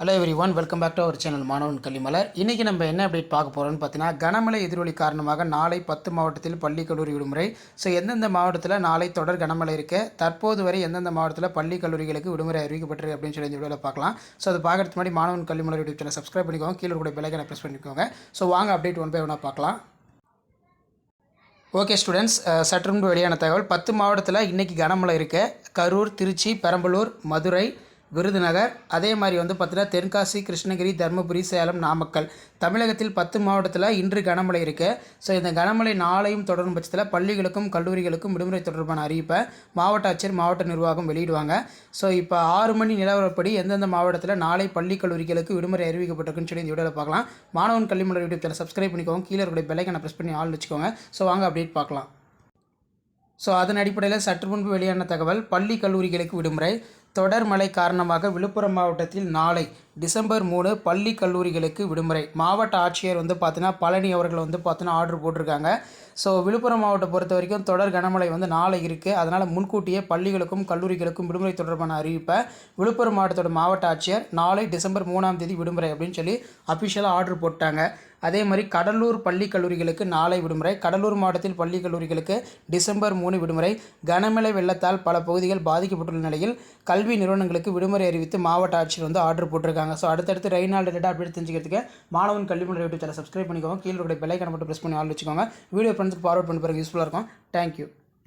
Hello everyone welcome back to our channel மாணவன் கல்விமலர் இன்றைக்கி நம்ம என்ன அப்டேட் பார்க்க போகிறோம்னு பார்த்தீங்கன்னா கனமழை எதிரொலி காரணமாக நாளை பத்து மாவட்டத்தில் பள்ளி கல்லூரி விடுமுறை. ஸோ எந்தெந்த மாவட்டத்தில் நாளை தொடர் கனமழை இருக்க தற்போது வரை எந்தெந்த மாவட்டத்தில் பள்ளி கல்லூரிகளுக்கு விடுமுறை அறிவிக்கப்பட்டிருக்கு அப்படின்னு சொல்லி இந்த வீடியோவில் பார்க்கலாம். ஸோ அது பார்க்கறதுக்கு முன்னாடி மாணவன் கல்விமலர் யூடியூப் சேனல் சப்ஸ்கிரைப் பண்ணிக்கோங்க கீழே கூட பெலைக்கனை ப்ரெஸ் பண்ணிக்கோங்க. ஸோ வாங்க அப்டேட் ஒன் பை ஒன்னாக பார்க்கலாம். ஓகே ஸ்டூடெண்ட்ஸ் சற்று முன்பு வெளியான தகவல் பத்து மாவட்டத்தில் இன்றைக்கி கனமழை இருக்க. கரூர் திருச்சி பெரம்பலூர் மதுரை விருதுநகர் அதே மாதிரி வந்து பார்த்தீங்கன்னா தென்காசி கிருஷ்ணகிரி தருமபுரி சேலம் நாமக்கல். தமிழகத்தில் பத்து மாவட்டத்தில் இன்று கனமழை இருக்குது ஸோ இந்த கனமழை நாளையும் தொடரும் பட்சத்தில் பள்ளிகளுக்கும் கல்லூரிகளுக்கும் விடுமுறை தொடர்பான அறிவிப்பை மாவட்ட ஆட்சியர் மாவட்ட நிர்வாகம் வெளியிடுவாங்க. ஸோ இப்போ ஆறு மணி நிலவரப்படி எந்தெந்த மாவட்டத்தில் நாளை பள்ளி கல்லூரிகளுக்கு விடுமுறை அறிவிக்கப்பட்டிருக்குன்னு சொல்லி இந்த வீடியோவில் பார்க்கலாம். மாணவன் கல்விமலர் யூடியூப் சேனல் சப்ஸ்கிரைப் பண்ணிக்கோங்க. கீழே இருக்கிற பெல்லைக்கான ப்ரெஸ் பண்ணி ஆள் வச்சுக்கோங்க. ஸோ வாங்க அப்டேட் பார்க்கலாம். ஸோ அதன் அடிப்படையில் சற்று முன்பு வெளியான தகவல் பள்ளி கல்லூரிகளுக்கு விடுமுறை. தொடர் மழை காரணமாக விழுப்புரம் மாவட்டத்தில் நாளை டிசம்பர் மூணு பள்ளி கல்லூரிகளுக்கு விடுமுறை. மாவட்ட ஆட்சியர் வந்து பார்த்தீங்கன்னா பழனி அவர்கள் வந்து பார்த்தீங்கன்னா ஆர்டர் போட்டிருக்காங்க. ஸோ விழுப்புரம் மாவட்டம் பொறுத்த வரைக்கும் தொடர் கனமழை வந்து நாளை இருக்குது அதனால் முன்கூட்டியே பள்ளிகளுக்கும் கல்லூரிகளுக்கும் விடுமுறை தொடர்பான அறிவிப்பை விழுப்புரம் மாவட்டத்தோட மாவட்ட ஆட்சியர் நாளை டிசம்பர் மூணாம் தேதி விடுமுறை அப்படின்னு சொல்லி அஃபிஷியலாக ஆர்டர் போட்டாங்க. அதே மாதிரி கடலூர் பள்ளி கல்லூரிகளுக்கு நாளை விடுமுறை கடலூர் மாவட்டத்தில் பள்ளி கல்லூரிகளுக்கு டிசம்பர் மூணு விடுமுறை. கனமழை வெள்ளத்தால் பல பகுதிகள் பாதிக்கப்பட்டுள்ள நிலையில் கல்வி நிறுவனங்களுக்கு விடுமுறை அறிவித்து மாவட்ட ஆட்சியர் வந்து ஆர்டர் போட்டிருக்காங்க. ஸோ அடுத்தடுத்து ரெய்னால் ரிலேட்டாக அப்டேட் தெரிஞ்சுக்கிறதுக்கு மாணவன் கல்வி மன்ற யூடியூப் சேனல் சப்ஸ்கிரைப் பண்ணிக்கோங்க. கீழே இருக்கிற பெல்லைக்கனை மட்டும் ப்ரெஸ் பண்ணி ஆள் வச்சுக்கோங்க. வீடியோ ஃப்ரெண்ட்ஸுக்கு ஃபார்வர்ட் பண்ணி பாருங்கள் யூஸ்ஃபுல்லாக இருக்கும். தேங்க்யூ